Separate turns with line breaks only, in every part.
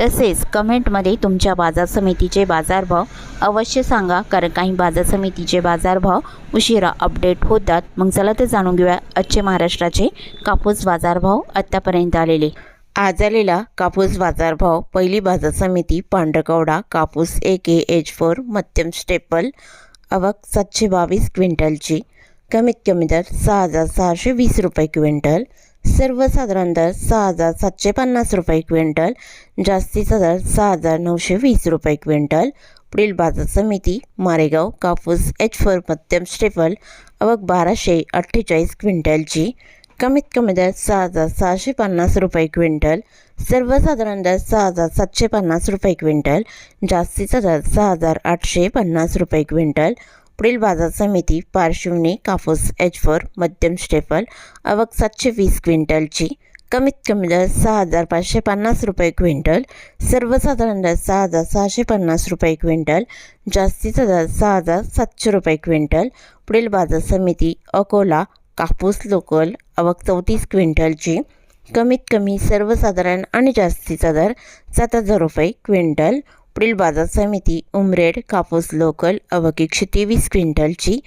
तसेच कमेंटमध्ये तुमच्या बाजार समितीचे बाजारभाव अवश्य सांगा कारण काही बाजार समितीचे बाजारभाव उशिरा अपडेट होतात. मग चला तर जाणून घेऊया आजचे महाराष्ट्राचे कापूस बाजारभाव आत्तापर्यंत आलेले. आज आलेला कापूस बाजारभाव पहिली बाजार समिती पांढरकवडा कापूस ए के एच फोर मध्यम स्टेपल आवक सातशे बावीस क्विंटलची. कमीत कमी दर सहा हजार सहाशे वीस रुपये क्विंटल. सर्वसाधारण दर सहा हजार सातशे पन्नास रुपये क्विंटल जास्तीचा दर सहा हजार नऊशे वीस रुपये क्विंटल. पुढील बाजार समिती मारेगाव कापूस एच फोर मध्यम स्टेपल अवक बाराशे अठ्ठेचाळीस क्विंटलची. कमीत कमी दर सहा हजार सहाशे पन्नास रुपये क्विंटल सर्वसाधारण दर सहा हजार सातशे पन्नास रुपये क्विंटल जास्तीचा दर सहा हजार आठशे पन्नास रुपये क्विंटल. पुढील बाजार समिती पार्श्वनी कापूस एचफोर मध्यम स्टेपल आवक सातशे वीस क्विंटलची. कमीत कमी दर सहा हजार पाचशे पन्नास रुपये क्विंटल. सर्वसाधारण दर सहा हजार सहाशे पन्नास रुपये क्विंटल. जास्तीचा दर सहा हजार सातशे रुपये क्विंटल. पुढील बाजार समिती अकोला कापूस लोकल आवक चौतीस क्विंटलची. कमीत कमी सर्वसाधारण आणि जास्तीचा दर सात हजार रुपये क्विंटल. पुढील बाजार समिती उमरेड कापूस लोकल अवक एकशे तेवीस क्विंटलची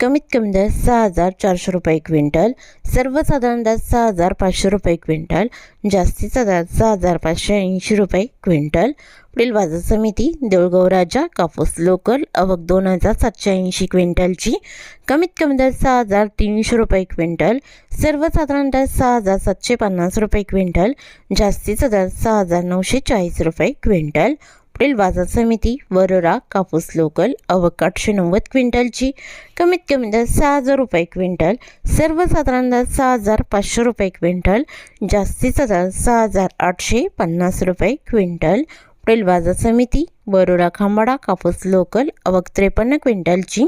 कमीत कमी दर सहा हजार चारशे रुपये क्विंटल सर्वसाधारण दर सहा हजार पाचशे रुपये क्विंटल जास्तीचा दर सहा हजार पाचशे ऐंशी रुपये क्विंटल. पुढील बाजार समिती देऊळगाव राजा कापूस लोकल अवक दोन हजार सातशे ऐंशी क्विंटलची कमीत कमी दर सहा हजार तीनशे रुपये क्विंटल सर्वसाधारण दर सहा हजार सातशे पन्नास रुपये क्विंटल जास्तीचा दर सहा हजार नऊशे चाळीस रुपये क्विंटल. पुढील बाजार समिती वरोरा कापूस लोकल अवक आठशे नव्वद क्विंटलची कमीत कमी दर सहा हजार रुपये क्विंटल सर्वसाधारण दर सहा हजार पाचशे रुपये क्विंटल जास्तीचा दर सहा हजार आठशे पन्नास रुपये क्विंटल. पुढील बाजार समिती वरोरा खांबाडा कापूस लोकल अवक त्रेपन्न क्विंटलची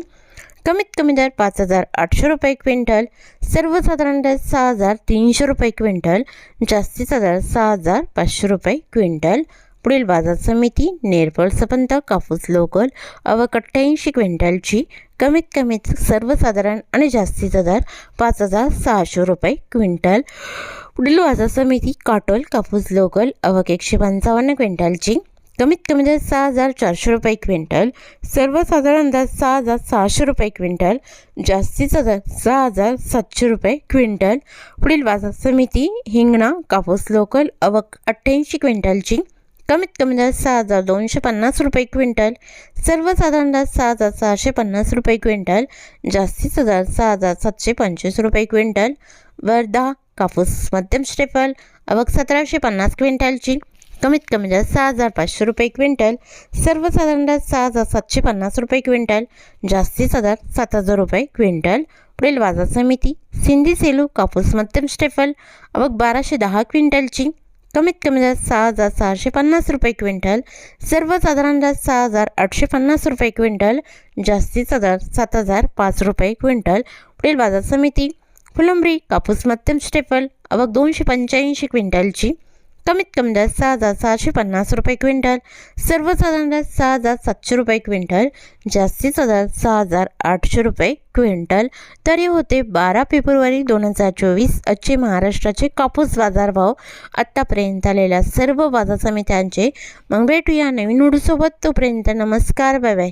कमीत कमी दर पाच हजार आठशे रुपये क्विंटल सर्वसाधारण दर सहा हजार तीनशे रुपये क्विंटल जास्तीचा दर सहा हजार पाचशे रुपये क्विंटल. पुढील बाजार समिती नेरपळ सपंत कापूस लोकल अवक अठ्ठ्याऐंशी क्विंटलची कमीत कमी सर्वसाधारण आणि जास्तीचा दर पाच हजार सहाशे रुपये क्विंटल. पुढील बाजार समिती काटोल कापूस लोकल अवक एकशे पंचावन्न क्विंटलची कमीत कमी दर सहा हजार चारशे रुपये क्विंटल. सर्वसाधारण दर सहा हजार सहाशे रुपये क्विंटल. जास्तीचा दर सहा हजार सातशे रुपये क्विंटल. पुढील बाजार समिती हिंगणा कापूस लोकल अवक अठ्ठ्याऐंशी क्विंटलची कमीत कमी दर सहा हजार दोनशे पन्नास रुपये क्विंटल. सर्वसाधारण दर सहा हजार सहाशे पन्नास रुपये क्विंटल. जास्तीचा दर सहा हजार सातशे पंचवीस रुपये क्विंटल. वर्धा कापूस मध्यम स्टेपल अवघ सतराशे पन्नास क्विंटलची. कमीत कमी दर सहा हजार पाचशे रुपये क्विंटल. सर्वसाधारण दर सहा हजार सातशे पन्नास रुपये क्विंटल. जास्तीचा दर सात हजार रुपये क्विंटल. पुढील बाजार समिती सिंधी सेलू कापूस मध्यम स्टेपल अवघ बाराशे दहा क्विंटलची. कमीत कमी दर सहा हजार सहाशे पन्नास रुपये क्विंटल सर्वसाधारण दर सहा हजार आठशे पन्नास रुपये क्विंटल जास्तीचा दर सात हजार पाच रुपये क्विंटल. पुढील बाजार समिती फुलंब्री कापूस मध्यम स्टेपल अवघ दोनशे पंच्याऐंशी क्विंटलची. कमीत कमी दर सहा हजार सहाशे पन्नास रुपये क्विंटल. सर्वसाधारण दर सहा हजार सातशे रुपये क्विंटल. जास्तीचा दर सहा हजार आठशे रुपये क्विंटल. तर हे होते बारा फेब्रुवारी दोन हजार चोवीस आजचे महाराष्ट्राचे कापूस बाजारभाव. आत्तापर्यंत आलेल्या सर्व बाजार समित्यांचे मग भेटूया नवीन उडूसोबत तोपर्यंत नमस्कार बाय बाय.